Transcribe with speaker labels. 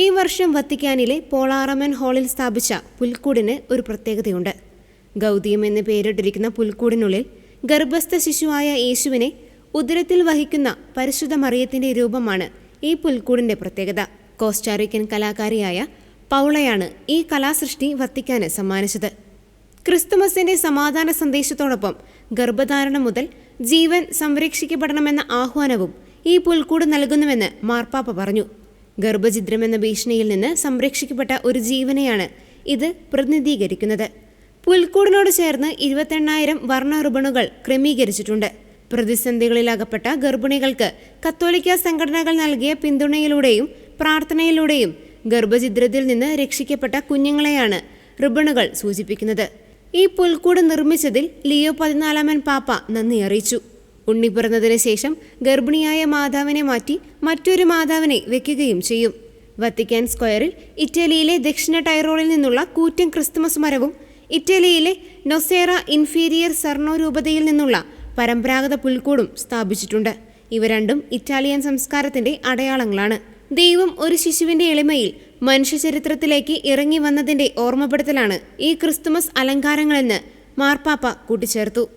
Speaker 1: ഈ വർഷം വത്തിക്കാനിലെ പോളാറമൻ ഹാളിൽ സ്ഥാപിച്ച പുൽക്കൂടിന് ഒരു പ്രത്യേകതയുണ്ട്. ഗൗതീയം എന്ന് പേരിട്ടിരിക്കുന്ന പുൽക്കൂടിനുള്ളിൽ ഗർഭസ്ഥ ശിശുവായ യേശുവിനെ ഉദരത്തിൽ വഹിക്കുന്ന പരിശുദ്ധ മറിയത്തിന്റെ രൂപമാണ് ഈ പുൽക്കൂടിന്റെ പ്രത്യേകത. കോസ്റ്റാറിക്കൻ കലാകാരിയായ പൗളയാണ് ഈ കലാസൃഷ്ടി വത്തിക്കാന് സമ്മാനിച്ചത്. ക്രിസ്തുമസിന്റെ സമാധാന സന്ദേശത്തോടൊപ്പം ഗർഭധാരണം മുതൽ ജീവൻ സംരക്ഷിക്കപ്പെടണമെന്ന ആഹ്വാനവും ഈ പുൽക്കൂട് നൽകുന്നുവെന്ന് മാർപ്പാപ്പ പറഞ്ഞു. ഗർഭഛിദ്രം എന്ന ഭീഷണിയിൽ നിന്ന് സംരക്ഷിക്കപ്പെട്ട ഒരു ജീവനെയാണ് ഇത് പ്രതിനിധീകരിക്കുന്നത്. പുൽക്കൂടിനോട് ചേർന്ന് ഇരുപത്തെണ്ണായിരം വർണ റിബണുകൾ ക്രമീകരിച്ചിട്ടുണ്ട്. പ്രതിസന്ധികളിലകപ്പെട്ട ഗർഭിണികൾക്ക് കത്തോലിക്ക സംഘടനകൾ നൽകിയ പിന്തുണയിലൂടെയും പ്രാർത്ഥനയിലൂടെയും ഗർഭഛിദ്രത്തിൽ നിന്ന് രക്ഷിക്കപ്പെട്ട കുഞ്ഞുങ്ങളെയാണ് റിബണുകൾ സൂചിപ്പിക്കുന്നത്. ഈ പുൽക്കൂട് നിർമ്മിച്ചതിൽ ലിയോ പതിനാലാമൻ പാപ്പ നന്ദി അറിയിച്ചു. ഉണ്ണി പിറന്നതിന് ശേഷം ഗർഭിണിയായ മാതാവിനെ മാറ്റി മറ്റൊരു മാതാവിനെ വെക്കുകയും ചെയ്യും. വത്തിക്കാൻ സ്ക്വയറിൽ ഇറ്റലിയിലെ ദക്ഷിണ ടൈറോളിൽ നിന്നുള്ള കൂറ്റൻ ക്രിസ്തുമസ് മരവും ഇറ്റലിയിലെ നൊസേറ ഇൻഫീരിയർ സർണോ രൂപതയിൽ നിന്നുള്ള പരമ്പരാഗത പുൽക്കൂടും സ്ഥാപിച്ചിട്ടുണ്ട്. ഇവ രണ്ടും ഇറ്റാലിയൻ സംസ്കാരത്തിന്റെ അടയാളങ്ങളാണ്. ദൈവം ഒരു ശിശുവിന്റെ എളിമയിൽ മനുഷ്യചരിത്രത്തിലേക്ക് ഇറങ്ങി വന്നതിന്റെ ഓർമ്മപ്പെടുത്തലാണ് ഈ ക്രിസ്തുമസ് അലങ്കാരങ്ങളെന്ന് മാർപ്പാപ്പ കൂട്ടിച്ചേർത്തു.